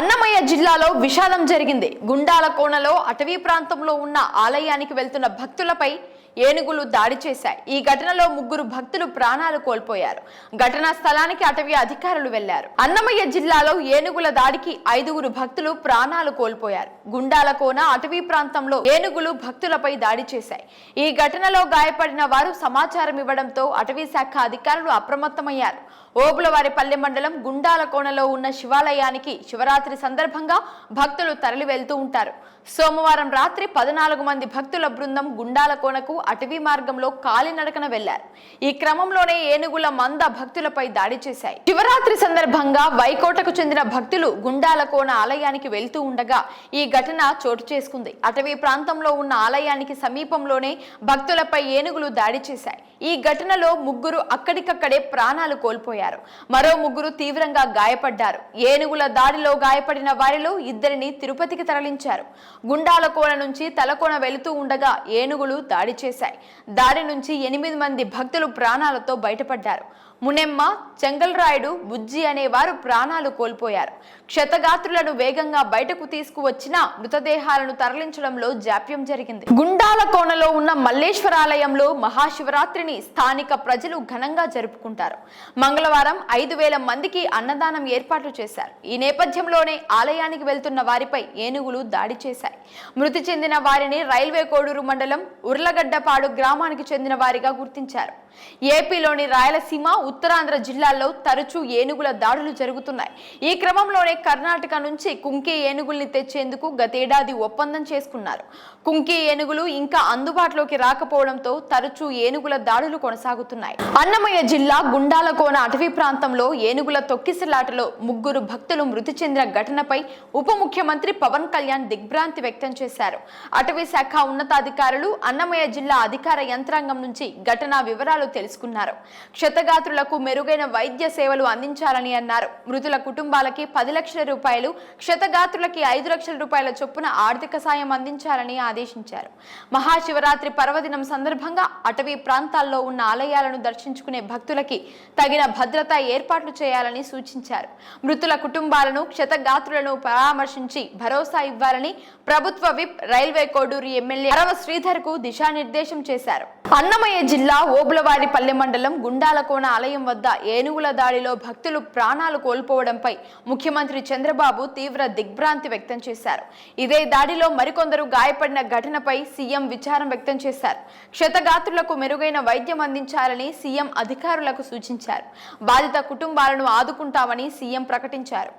అన్నమయ్య జిల్లాలో విషాదం జరిగింది. గుండాల కోనలో అటవీ ప్రాంతంలో ఉన్న ఆలయానికి వెళ్తున్న భక్తులపై ఏనుగులు దాడి చేశాయి. ఈ ఘటనలో ముగ్గురు భక్తులు ప్రాణాలు కోల్పోయారు. ఘటనా స్థలానికి అటవీ అధికారులు వెళ్ళారు. అన్నమయ్య జిల్లాలో ఏనుగుల దాడికి ఐదుగురు భక్తులు ప్రాణాలు కోల్పోయారు. గుండాల కోన అటవీ ప్రాంతంలో ఏనుగులు భక్తులపై దాడి చేశాయి. ఈ ఘటనలో గాయపడిన వారు సమాచారం ఇవ్వడంతో అటవీ శాఖ అధికారులు అప్రమత్తమయ్యారు. ఓబులవారిపల్లె మండలం గుండాల కోణలో ఉన్న శివాలయానికి శివరాత్రి సందర్భంగా భక్తులు తరలి వెళ్తూ ఉంటారు. సోమవారం రాత్రి పద్నాలుగు మంది భక్తుల బృందం గుండాల కోణకు అటవీ మార్గంలో కాలినడకన వెళ్ళారు. ఈ క్రమంలోనే ఏనుగుల మంద భక్తులపై దాడి చేశాయి. శివరాత్రి సందర్భంగా వైకోటకు చెందిన భక్తులు గుండాల కోణ ఆలయానికి వెళ్తూ ఉండగా ఈ ఘటన చోటు చేసుకుంది. అటవీ ప్రాంతంలో ఉన్న ఆలయానికి సమీపంలోనే భక్తులపై ఏనుగులు దాడి చేశాయి. ఈ ఘటనలో ముగ్గురు అక్కడికక్కడే ప్రాణాలు కోల్పోయారు. మరో ముగ్గురు తీవ్రంగా గాయపడ్డారు. ఏనుగుల దాడిలో గాయపడిన వారిలో ఇద్దరిని తిరుపతికి తరలించారు. గుండాల కోన నుంచి తలకోన వెళుతూ ఉండగా ఏనుగులు దాడి చేశాయి. దాడి నుంచి ఎనిమిది మంది భక్తులు ప్రాణాలతో బయటపడ్డారు. మునెమ్మ చెంగల్రాయుడు బుజ్జి అనేవారు ప్రాణాలు కోల్పోయారు. క్షతగాత్రులను వేగంగా బయటకు తీసుకువచ్చిన మృతదేహాలను తరలించడంలో జాప్యం జరిగింది. గుండాల కోనలో ఉన్న మల్లేశ్వరాలయంలో మహాశివరాత్రిని స్థానిక ప్రజలు ఘనంగా జరుపుకుంటారు. మంగళవారం ఐదు వేల మందికి అన్నదానం ఏర్పాట్లు చేశారు. ఈ నేపథ్యంలోనే ఆలయానికి వెళ్తున్న వారిపై ఏనుగులు దాడి చేశాయి. మృతి చెందిన వారిని రైల్వే కోడూరు మండలం ఉర్లగడ్డపాడు గ్రామానికి చెందిన వారిగా గుర్తించారు. ఏపీలోని రాయలసీమ ఉత్తరాంధ్ర జిల్లాల్లో తరచూ ఏనుగుల దాడులు జరుగుతున్నాయి. ఈ క్రమంలోనే కర్ణాటక నుంచి కుంకి ఏనుగుల్ని తెచ్చేందుకు గతేడాది ఒప్పందం చేసుకున్నారు. కుంకి ఏనుగులు ఇంకా అందుబాటులోకి రాకపోవడంతో తరచూ ఏనుగుల దాడులు కొనసాగుతున్నాయి. అన్నమయ్య జిల్లా గుండాలకోన అటవీ ప్రాంతంలో ఏనుగుల తొక్కిసలాటలో ముగ్గురు భక్తులు మృతి చెందిన ఘటనపై ఉప ముఖ్యమంత్రి పవన్ కళ్యాణ్ దిగ్భ్రాంతి వ్యక్తం చేశారు. అటవీ శాఖ ఉన్నతాధికారులు అన్నమయ్య జిల్లా అధికార యంత్రాంగం నుంచి ఘటనా వివరాలు తెలుసుకున్నారు. క్షతగాత్రుల క్షతగాత్రులకు మెరుగైన వైద్య సేవలు అందించాలని అన్నారు. మృతుల కుటుంబాలకి పది లక్షల రూపాయలు క్షతగాత్రులకి ఐదు లక్షల రూపాయల చొప్పున ఆర్థిక సాయం అందించాలని ఆదేశించారు. మహాశివరాత్రి పర్వదినం సందర్భంగా అటవీ ప్రాంతాల్లో ఉన్న ఆలయాలను దర్శించుకునే భక్తులకి తగిన భద్రతా ఏర్పాట్లు చేయాలని సూచించారు. మృతుల కుటుంబాలను క్షతగాత్రులను పరామర్శించి భరోసా ఇవ్వాలని ప్రభుత్వ whip railway Koduru MLA Arava శ్రీధర్కు దిశానిర్దేశం చేశారు. అన్నమయ్య జిల్లా ఓబులవారిపల్లె మండలం గుండాలకోన ఆలయం వద్ద ఏనుగుల దాడిలో భక్తులు ప్రాణాలు కోల్పోవడంపై ముఖ్యమంత్రి చంద్రబాబు తీవ్ర దిగ్భ్రాంతి వ్యక్తం చేశారు. ఇదే దాడిలో మరికొందరు గాయపడిన ఘటనపై సీఎం విచారం వ్యక్తం చేశారు. క్షతగాత్రులకు మెరుగైన వైద్యం అందించాలని సీఎం అధికారులకు సూచించారు. బాధిత కుటుంబాలను ఆదుకుంటామని సీఎం ప్రకటించారు.